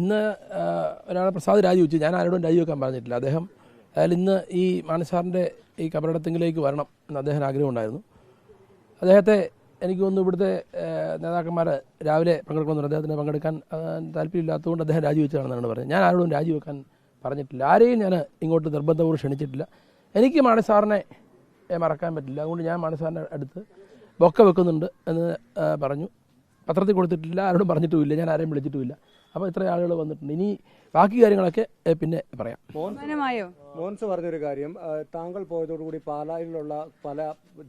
ഇന്ന് ഒരാളെ പ്രസാദ് രാജിവെച്ചു ഞാൻ ആരോടും രാജിവെക്കാൻ പറഞ്ഞിട്ടില്ല. അദ്ദേഹം അയാൾ ഇന്ന് ഈ മാനസാറിന്റെ ഈ കബറടത്തെങ്കിലേക്ക് വരണം എന്ന് അദ്ദേഹം ആഗ്രഹമുണ്ടായിരുന്നു. അദ്ദേഹത്തെ എനിക്ക് തോന്നുന്നു ഇവിടുത്തെ നേതാക്കന്മാർ രാവിലെ പങ്കെടുക്കണമെന്ന് അദ്ദേഹത്തിന് പങ്കെടുക്കാൻ താല്പര്യമില്ലാത്തതുകൊണ്ട് അദ്ദേഹം രാജിവെച്ചതാണെന്നാണ് പറഞ്ഞത്. ഞാൻ ആരോടും രാജിവെക്കാൻ പറഞ്ഞിട്ടില്ല. ആരെയും ഞാൻ ഇങ്ങോട്ട് നിർബന്ധപൂർവം ക്ഷണിച്ചിട്ടില്ല. എനിക്ക് മാണസാറിനെ മറക്കാൻ പറ്റില്ല. അതുകൊണ്ട് ഞാൻ മാണസാറിന്റെ അടുത്ത് ബൊക്ക വെക്കുന്നുണ്ട് എന്ന് പറഞ്ഞു. പത്രത്തിൽ കൊടുത്തിട്ടില്ല. ആരോടും പറഞ്ഞിട്ടുമില്ല. ഞാൻ ആരെയും വിളിച്ചിട്ടുമില്ല. അപ്പോൾ ഇത്ര ആളുകൾ വന്നിട്ടുണ്ട്. ഇനി ബാക്കി കാര്യങ്ങളൊക്കെ പിന്നെ പറയാം. മോൻസ് പറഞ്ഞൊരു കാര്യം താങ്കൾ പോയതോടുകൂടി പാലായിലുള്ള പല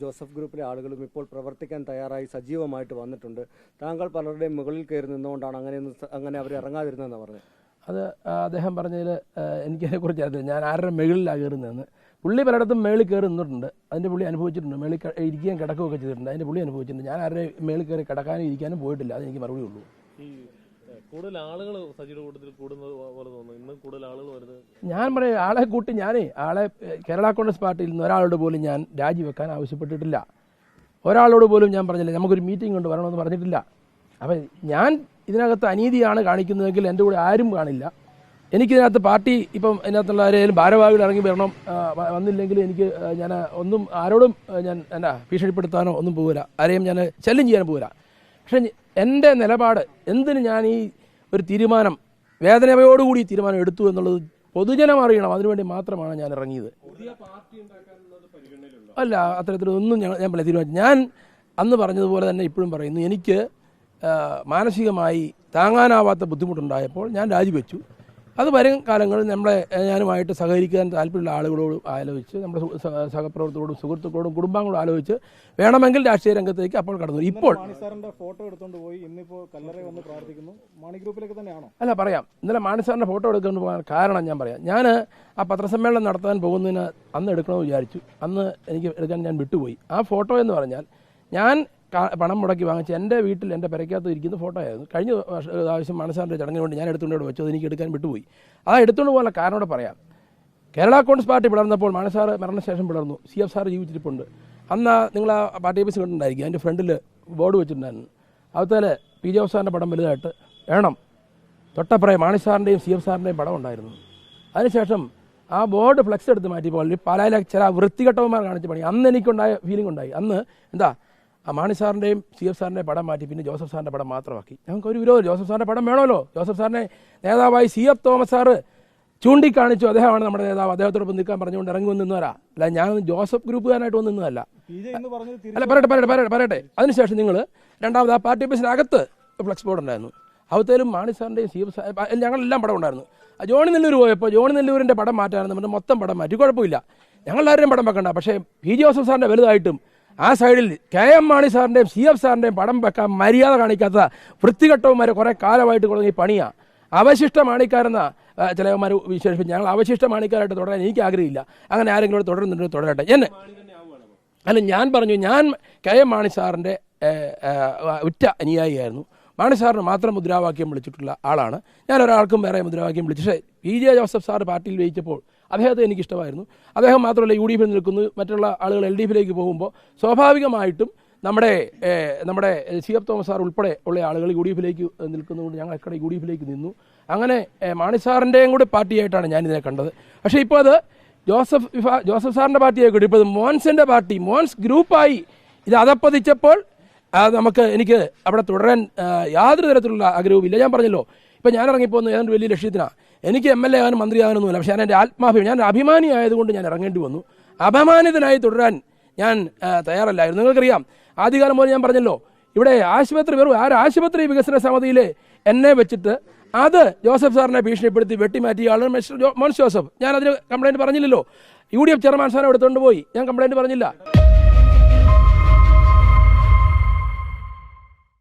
ജോസഫ് ഗ്രൂപ്പിലെ ആളുകളും ഇപ്പോൾ പ്രവർത്തിക്കാൻ തയ്യാറായി സജീവമായിട്ട് വന്നിട്ടുണ്ട്. താങ്കൾ പലരുടെയും മുകളിൽ കയറി നിന്നുകൊണ്ടാണ് അങ്ങനെ അങ്ങനെ അവർ ഇറങ്ങാതിരുന്നതെന്ന് പറഞ്ഞത്. അത് അദ്ദേഹം പറഞ്ഞതിൽ എനിക്കതിനെക്കുറിച്ച് അറിയില്ല. ഞാൻ ആരുടെ മുകളിലാണ് കയറുന്നതെന്ന്. പുള്ളി പലയിടത്തും മേളിൽ കയറി നിന്നിട്ടുണ്ട്. അതിന്റെ പുള്ളി അനുഭവിച്ചിട്ടുണ്ട്. മേളിൽ ഇരിക്കുകയും കിടക്കുകയൊക്കെ ചെയ്തിട്ടുണ്ട്. അതിന്റെ പുള്ളി അനുഭവിച്ചിട്ടുണ്ട്. ഞാൻ ആരുടെ മേളിൽ കയറി കിടക്കാനും ഇരിക്കാനും പോയിട്ടില്ല. അതെനിക്ക് മറുപടി ഉള്ളൂ. കൂടുതൽ സജിയുടെ കൂട്ടത്തിൽ പോലെ തോന്നുന്നു. കൂടുതൽ ആളുകൾ ഞാൻ പറയും ആളെ കൂട്ടി ഞാനേ ആളെ കേരള കോൺഗ്രസ് പാർട്ടിയിൽ നിന്ന് ഒരാളോട് പോലും ഞാൻ രാജിവെക്കാൻ ആവശ്യപ്പെട്ടിട്ടില്ല. ഒരാളോട് പോലും ഞാൻ പറഞ്ഞില്ല. നമുക്കൊരു മീറ്റിംഗ് കൊണ്ട് വരണമെന്ന് പറഞ്ഞിട്ടില്ല. അപ്പം ഞാൻ ഇതിനകത്ത് അനീതിയാണ് കാണിക്കുന്നതെങ്കിൽ എന്റെ കൂടെ ആരും കാണില്ല. എനിക്കിതിനകത്ത് പാർട്ടി ഇപ്പം ഇതിനകത്തുള്ള ആരെയും ഭാരവാഹികൾ ഇറങ്ങി വരണം വന്നില്ലെങ്കിൽ എനിക്ക് ഞാൻ ഒന്നും ആരോടും ഞാൻ എന്നാ ഭീഷണിപ്പെടുത്താനോ ഒന്നും പോകില്ല ആരെയും ഞാൻ ശല്യം ചെയ്യാൻ പോകില്ല പക്ഷേ എന്റെ നിലപാട് എന്തിന് ഞാൻ ഈ ഒരു തീരുമാനം വേദനയോടുകൂടി തീരുമാനം എടുത്തു എന്നുള്ളത് പൊതുജനം അറിയണം. അതിനുവേണ്ടി മാത്രമാണ് ഞാൻ ഇറങ്ങിയത്. അല്ല അത്തരത്തിലൊന്നും ഞാൻ ഞാൻ പറയാം തീരുമാനിച്ചു. ഞാൻ അന്ന് പറഞ്ഞതുപോലെ തന്നെ ഇപ്പോഴും പറയുന്നു എനിക്ക് മാനസികമായി താങ്ങാനാവാത്ത ബുദ്ധിമുട്ടുണ്ടായപ്പോൾ ഞാൻ രാജിവെച്ചു. അത് വരും കാലങ്ങളിൽ നമ്മളെ ഞാനുമായിട്ട് സഹകരിക്കാൻ താല്പര്യമുള്ള ആളുകളോട് ആലോചിച്ച് നമ്മുടെ സഹപ്രവർത്തകരോടും സുഹൃത്തുക്കളോടും കുടുംബങ്ങളോടും ആലോചിച്ച് വേണമെങ്കിൽ രാഷ്ട്രീയ രംഗത്തേക്ക് അപ്പോൾ കടന്നു. ഇപ്പോൾ ഫോട്ടോ എടുത്തുകൊണ്ട് പോയി വന്ന് പ്രാർത്ഥിക്കുന്നു. മാണി ഗ്രൂപ്പിലേക്ക് തന്നെയാണോ? അല്ല പറയാം. ഇന്നലെ മാനസാറിന്റെ ഫോട്ടോ എടുക്കാൻ പോകാൻ കാരണം ഞാൻ പറയാം. ഞാൻ ആ പത്രസമ്മേളനം നടത്താൻ പോകുന്നതിന് അന്ന് എടുക്കണമെന്ന് വിചാരിച്ചു. അന്ന് എനിക്ക് എടുക്കാൻ ഞാൻ വിട്ടുപോയി. ആ ഫോട്ടോ എന്ന് പറഞ്ഞാൽ ഞാൻ പണം മുടക്കി വാങ്ങിച്ച് എന്റെ വീട്ടിൽ എന്റെ പെരയ്ക്കകത്ത് ഇരിക്കുന്ന ഫോട്ടോ ആയിരുന്നു കഴിഞ്ഞ ആവശ്യം മനസ്സാറിന്റെ ചടങ്ങിന് ഞാൻ എടുത്തുകൊണ്ട് വെച്ചത് എനിക്ക് എടുക്കാൻ വിട്ടുപോയി. ആ എടുത്തുകൊണ്ട് പോകാനുള്ള കാരണം കൂടെ പറയാം. കേരള കോൺഗ്രസ് പാർട്ടി പിളർന്നപ്പോൾ മാനസാറ് മരണശേഷം പിളർന്നു. സി എഫ് സാർ ജീവിച്ചിരിപ്പുണ്ട്. അന്ന് നിങ്ങൾ ആ പാർട്ടി ഓഫീസ് കണ്ടിട്ടുണ്ടായിരിക്കും. അതിന്റെ ഫ്രണ്ടിൽ ബോർഡ് വെച്ചിട്ടുണ്ടായിരുന്നു. അതുപോലെ പി ജെ സാറിന്റെ പടം വലുതായിട്ട് വേണം. തൊട്ടപ്പുറയെ മാണിസാറിന്റെയും സി എഫ് സാറിന്റെയും പടം ഉണ്ടായിരുന്നു. അതിനുശേഷം ആ ബോർഡ് ഫ്ലെക്സ് എടുത്ത് മാറ്റിയപ്പോൾ പലയിലെ ചില വൃത്തികെട്ടവന്മാർ കാണിച്ച പണി അന്ന് എനിക്കുണ്ടായ ഫീലിംഗ് ഉണ്ടായി. അന്ന് എന്താ മാണി സാറിന്റെയും സി എഫ് സാറിന്റെ പടം മാറ്റി. പിന്നെ ജോസഫ് സാറിന്റെ പടം മാത്രമാക്കി. ഞങ്ങൾക്ക് ഒരു വിരോധം ജോസഫ് സാറിന്റെ പടം വേണമല്ലോ. ജോസഫ് സാറിനെ നേതാവായി സി എഫ് തോമസ് സാറ് ചൂണ്ടിക്കാണിച്ചു. അദ്ദേഹമാണ് നമ്മുടെ നേതാവ്. അദ്ദേഹത്തോടൊപ്പം നിൽക്കാൻ പറഞ്ഞുകൊണ്ട് ഇറങ്ങി വന്നു നിന്നവരാ. അല്ല ഞാൻ ജോസഫ് ഗ്രൂപ്പുകാരനായിട്ട് വന്നു നിന്നതല്ല. അല്ല പറയട്ടെ പറയട്ടെ പറയട്ടെ പറയട്ടെ. അതിനുശേഷം നിങ്ങൾ രണ്ടാമത് ആ പാർട്ടി ഓഫീസിനകത്ത് ഫ്ലക്സ് ബോർഡ് ഉണ്ടായിരുന്നു. അവത്തേലും മാണി സാറിന്റെയും സി എഫ് സാർ ഞങ്ങളെല്ലാം പടം ഉണ്ടായിരുന്നു. ആ ജോണി നെല്ലൂർ പോയപ്പോൾ ജോണി നെല്ലൂരിന്റെ പടം മാറ്റാനും നമ്മുടെ മൊത്തം പടം മാറ്റി. കുഴപ്പമില്ല. ഞങ്ങളെല്ലാവരും പടം വെക്കണ്ട. പക്ഷേ പി ജോസഫ് സാറിന്റെ വലുതായിട്ടും ആ സൈഡിൽ കെ എം മാണി സാറിന്റെയും സി എഫ് സാറിന്റെയും പടം വെക്കാൻ മര്യാദ കാണിക്കാത്ത വൃത്തികെട്ടവന്മാരെ കുറേ കാലമായിട്ട് തുടങ്ങി പണിയാണ് അവശിഷ്ട മാണിക്കാരെന്ന ചിലവന്മാർ വിശേഷിപ്പിച്ച്. ഞങ്ങൾ അവശിഷ്ട മാണിക്കാരായിട്ട് തുടരാൻ എനിക്ക് ആഗ്രഹമില്ല. അങ്ങനെ ആരെങ്കിലും ഇവിടെ തുടരുന്നുണ്ടെങ്കിൽ തുടരട്ടെ. എന്നെ അല്ല ഞാൻ പറഞ്ഞു ഞാൻ കെ എം മാണി സാറിന്റെ ഉറ്റ അനുയായിയായിരുന്നു. മാണി സാറിന് മാത്രം മുദ്രാവാക്യം വിളിച്ചിട്ടുള്ള ആളാണ്. ഞാൻ ഒരാൾക്കും വേറെ മുദ്രാവാക്യം വിളിച്ചു. പക്ഷേ പി ജെ. ജോസഫ് സാർ പാർട്ടിയിൽ ജയിച്ചപ്പോൾ അദ്ദേഹത്തെ എനിക്കിഷ്ടമായിരുന്നു. അദ്ദേഹം മാത്രമല്ല യു ഡി എഫിൽ നിൽക്കുന്നു. മറ്റുള്ള ആളുകൾ എൽ ഡി എഫിലേക്ക് പോകുമ്പോൾ സ്വാഭാവികമായിട്ടും നമ്മുടെ നമ്മുടെ സി. എഫ്. തോമസ് സാർ ഉൾപ്പെടെ ഉള്ള ആളുകൾ യു ഡി എഫിലേക്ക് നിൽക്കുന്നതുകൊണ്ട് ഞങ്ങൾ എക്കടെ യു ഡി എഫിലേക്ക് നിന്നു. അങ്ങനെ മാണി സാറിന്റെയും കൂടി പാർട്ടിയായിട്ടാണ് ഞാനിതിനെ കണ്ടത്. പക്ഷേ ഇപ്പോൾ അത് ജോസഫ് ജോസഫ് സാറിന്റെ പാർട്ടിയായിക്കോട്ടെ. കൂടി ഇപ്പോൾ മോൻസിന്റെ പാർട്ടി മോൻസ് ഗ്രൂപ്പായി ഇത് അതപ്പതിച്ചപ്പോൾ അത് നമുക്ക് എനിക്ക് അവിടെ തുടരാൻ യാതൊരു തരത്തിലുള്ള ആഗ്രഹവുമില്ല ഞാൻ പറഞ്ഞല്ലോ ഇപ്പം ഞാൻ ഇറങ്ങിപ്പോകുന്ന ഏതാണ്ട് വലിയ ലക്ഷ്യത്തിനാണ് എനിക്ക് എം എൽ എ ആകാനും മന്ത്രിയാകാനൊന്നുമില്ല പക്ഷേ ഞാൻ എന്റെ ആത്മാഭിമാനം ഞാൻ അഭിമാനി ആയതുകൊണ്ട് ഞാൻ ഇറങ്ങേണ്ടി വന്നു. അപമാനിതനായി തുടരാൻ ഞാൻ തയ്യാറല്ലായിരുന്നു. നിങ്ങൾക്കറിയാം ആദ്യകാലം പോലെ ഞാൻ പറഞ്ഞല്ലോ ഇവിടെ ആശുപത്രി വെറും ആ ആശുപത്രി വികസന സമിതിയിൽ എന്നെ വെച്ചിട്ട് അത് ജോസഫ് സാറിനെ ഭീഷണിപ്പെടുത്തി വെട്ടിമാറ്റിയ ആളാണ് മിസ്റ്റർ മോൻസ് ജോസഫ്. ഞാൻ അതിന് കംപ്ലൈന്റ് പറഞ്ഞില്ലല്ലോ. യു ഡി എഫ് ചെയർമാൻ സാറിനെ എടുത്തുകൊണ്ട് പോയി. ഞാൻ കംപ്ലൈന്റ് പറഞ്ഞില്ല.